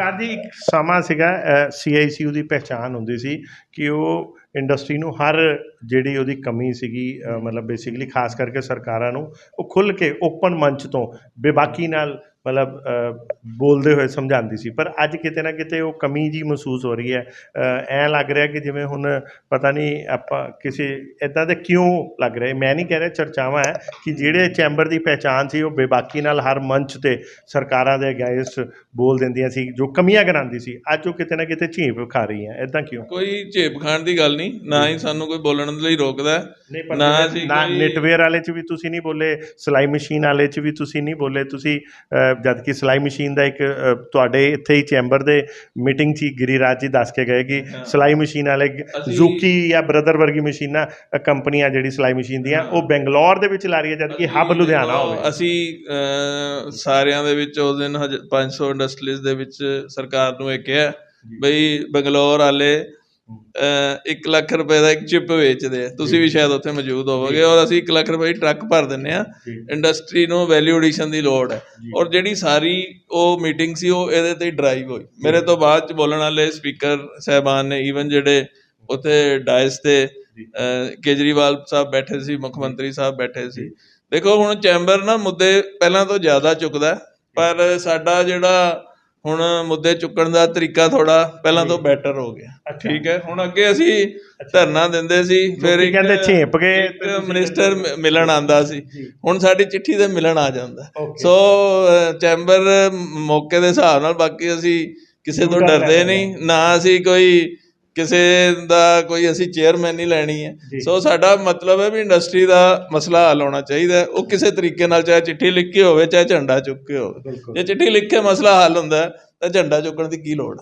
ਸਰਕਾਰ ਦੀ ਇੱਕ ਸਮਾਂ ਸੀਗਾ ਸੀਆਈਸੀਯੂ ਦੀ ਪਹਿਚਾਣ ਹੁੰਦੀ ਸੀ ਕਿ ਉਹ ਇੰਡਸਟਰੀ ਨੂੰ ਹਰ ਜਿਹੜੀ ਉਹਦੀ ਕਮੀ ਸੀਗੀ ਮਤਲਬ ਬੇਸਿਕਲੀ ਖਾਸ ਕਰਕੇ ਸਰਕਾਰਾਂ ਨੂੰ, ਉਹ ਖੁੱਲ੍ਹ ਕੇ ਓਪਨ ਮੰਚ ਤੋਂ ਬੇਬਾਕੀ ਨਾਲ ਮਤਲਬ ਬੋਲਦੇ ਹੋਏ ਸਮਝਾਉਂਦੀ ਸੀ। ਪਰ ਅੱਜ ਕਿਤੇ ਨਾ ਕਿਤੇ ਉਹ ਕਮੀ ਜੀ ਮਹਿਸੂਸ ਹੋ ਰਹੀ ਹੈ। ਐ ਲੱਗ ਰਿਹਾ ਕਿ ਜਿਵੇਂ ਹੁਣ ਪਤਾ ਨਹੀਂ ਆਪਾਂ ਕਿਸੇ ਇਦਾਂ ਦੇ ਕਿਉਂ ਲੱਗ ਰਿਹਾ? ਮੈਂ ਨਹੀਂ ਕਹਿ ਰਿਹਾ ਚਰਚਾਵਾਂ ਹੈ ਕਿ ਜਿਹੜੇ ਚੈਂਬਰ ਦੀ ਪਹਿਚਾਣ ਸੀ ਉਹ ਬੇਬਾਕੀ ਨਾਲ ਹਰ ਮੰਚ ਤੇ ਸਰਕਾਰਾਂ ਦੇ ਅਗੇਂਸਟ ਬੋਲ ਦਿੰਦੀਆਂ ਸੀ ਜੋ ਕਮੀਆਂ ਗਰਾਂਦੀ ਸੀ। ਅੱਜ ਉਹ ਕਿਤੇ ਨਾ ਕਿਤੇ ਝੀਂਪ ਖਾ ਰਹੀ ਹੈ। ਇਦਾਂ ਕਿਉਂ? ਕੋਈ ਝੇਪ ਖਾਣ ਦੀ ਗੱਲ ਨਹੀਂ। ਨਾ ਹੀ ਸਾਨੂੰ ਕੋਈ ਬੋਲਣ ਲਈ ਰੋਕਦਾ ਨਾ ਅਸੀਂ ਨਾ ਨੈਟਵੇਅਰ ਵਾਲੇ ਚ ਵੀ ਤੁਸੀਂ ਨਹੀਂ ਬੋਲੇ ਸਿਲਾਈ ਮਸ਼ੀਨ ਵਾਲੇ ਚ ਵੀ ਤੁਸੀਂ ਨਹੀਂ ਬੋਲੇ। ਤੁਸੀਂ ਜਦ ਕਿ ਸਿਲਾਈ ਮਸ਼ੀਨ ਦਾ ਇੱਕ ਤੁਹਾਡੇ ਇੱਥੇ ਹੀ ਚੈਂਬਰ ਦੇ ਮੀਟਿੰਗ 'ਚ ਹੀ ਗਿਰੀਰਾਜ ਜੀ ਦੱਸ ਕੇ ਗਏ ਕਿ। ਸਿਲਾਈ ਮਸ਼ੀਨ ਵਾਲੇ ਜ਼ੂਕੀ ਜਾਂ ਬ੍ਰਦਰ ਵਰਗੀ ਮਸ਼ੀਨਾਂ ਕੰਪਨੀਆਂ ਜਿਹੜੀ ਸਿਲਾਈ ਮਸ਼ੀਨ ਦੀਆਂ ਉਹ ਬੰਗਲੌਰ ਦੇ ਵਿੱਚ ਲਾ ਰਹੀ ਹੈ ਜਦ ਕਿ ਹੱਬ ਲੁਧਿਆਣਾ ਹੋਵੇ। ਅਸੀਂ ਸਾਰਿਆਂ ਦੇ ਵਿੱਚ ਉਸ ਦਿਨ ਹਜ- 500 ਇੰਡਸਟਰੀਜ਼ ਦੇ ਵਿੱਚ ਸਰਕਾਰ ਨੂੰ ਇਹ ਕਿਹਾ ਬਈ ਬੰਗਲੌਰ ਵਾਲੇ 1 ਲੱਖ ਰੁਪਏ ਦਾ ਇੱਕ ਚਿਪ ਵੇਚਦੇ ਆ। ਤੁਸੀਂ ਵੀ ਸ਼ਾਇਦ ਉੱਥੇ ਮੌਜੂਦ ਹੋਵੋਗੇ ਔਰ ਅਸੀਂ 1 ਲੱਖ ਰੁਪਏ ਦੀ ਟਰੱਕ ਭਰ ਦਿੰਨੇ ਆ। ਇੰਡਸਟਰੀ ਨੂੰ ਵੈਲਿਊ ਐਡੀਸ਼ਨ ਦੀ ਲੋੜ ਹੈ। ਔਰ ਜਿਹੜੀ ਸਾਰੀ ਉਹ ਮੀਟਿੰਗ ਸੀ ਉਹ ਇਹਦੇ ਤੇ ਡਰਾਈਵ ਹੋਈ। ਮੇਰੇ ਤੋਂ ਬਾਅਦ ਚ ਬੋਲਣ ਵਾਲੇ ਸਪੀਕਰ ਸਹਿਬਾਨ ਨੇ ਈਵਨ ਜਿਹੜੇ ਉੱਥੇ ਡਾਇਸ ਤੇ ਕੇਜਰੀਵਾਲ ਸਾਹਿਬ ਬੈਠੇ ਸੀ ਮੁੱਖ ਮੰਤਰੀ ਸਾਹਿਬ ਬੈਠੇ ਸੀ। ਦੇਖੋ ਹੁਣ ਚੈਂਬਰ ਨਾ ਮੁੱਦੇ ਪਹਿਲਾਂ ਤੋਂ ਜ਼ਿਆਦਾ ਚੁੱਕਦਾ ਪਰ ਸਾਡਾ ਜਿਹੜਾ ਹੁਣ ਮੁੱਦੇ ਚੁੱਕਣ ਦਾ ਤਰੀਕਾ ਥੋੜਾ ਪਹਿਲਾਂ ਤੋਂ ਬੈਟਰ ਹੋ ਗਿਆ। ਠੀਕ ਹੈ ਹੁਣ ਅੱਗੇ ਅਸੀਂ ਧਰਨਾ ਦਿੰਦੇ ਸੀ ਫਿਰ ਲੋਕੀ ਕਹਿੰਦੇ ਇੱਕ ਤੇ ਤੁਸੀਂ ਮਿਨਿਸਟਰ ਮਿਲਣ ਆਂਦਾ ਸੀ। ਹੁਣ ਸਾਡੀ ਚਿੱਠੀ ਤੇ ਮਿਲਣ ਆ ਜਾਂਦਾ. ਸੋ ਚੈਂਬਰ ਮੌਕੇ ਦੇ ਹਿਸਾਬ ਨਾਲ ਬਾਕੀ ਅਸੀਂ ਕਿਸੇ ਤੋਂ ਡਰ ਡਰਦੇ ਨਹੀਂ ਨਾ ਅਸੀਂ ਕੋਈ ਕਿਸੇ ਦਾ ਕੋਈ ਅਸੀਂ ਚੇਅਰਮੈਨ ਨਹੀਂ ਲੈਣੀ ਹੈ। ਸੋ ਸਾਡਾ ਮਤਲਬ ਹੈ ਵੀ ਇੰਡਸਟਰੀ ਦਾ ਮਸਲਾ ਹੱਲ ਹੋਣਾ ਚਾਹੀਦਾ। ਉਹ ਕਿਸੇ ਤਰੀਕੇ ਨਾਲ ਚਾਹੇ ਚਿੱਠੀ ਲਿਖ ਕੇ ਹੋਵੇ ਚਾਹੇ ਝੰਡਾ ਚੁੱਕ ਕੇ ਹੋਵੇ ਜੇ ਚਿੱਠੀ ਲਿਖ ਕੇ ਮਸਲਾ ਹੱਲ ਹੁੰਦਾ ਤਾਂ ਝੰਡਾ ਚੁੱਕਣ ਦੀ ਕੀ ਲੋੜ ਹੈ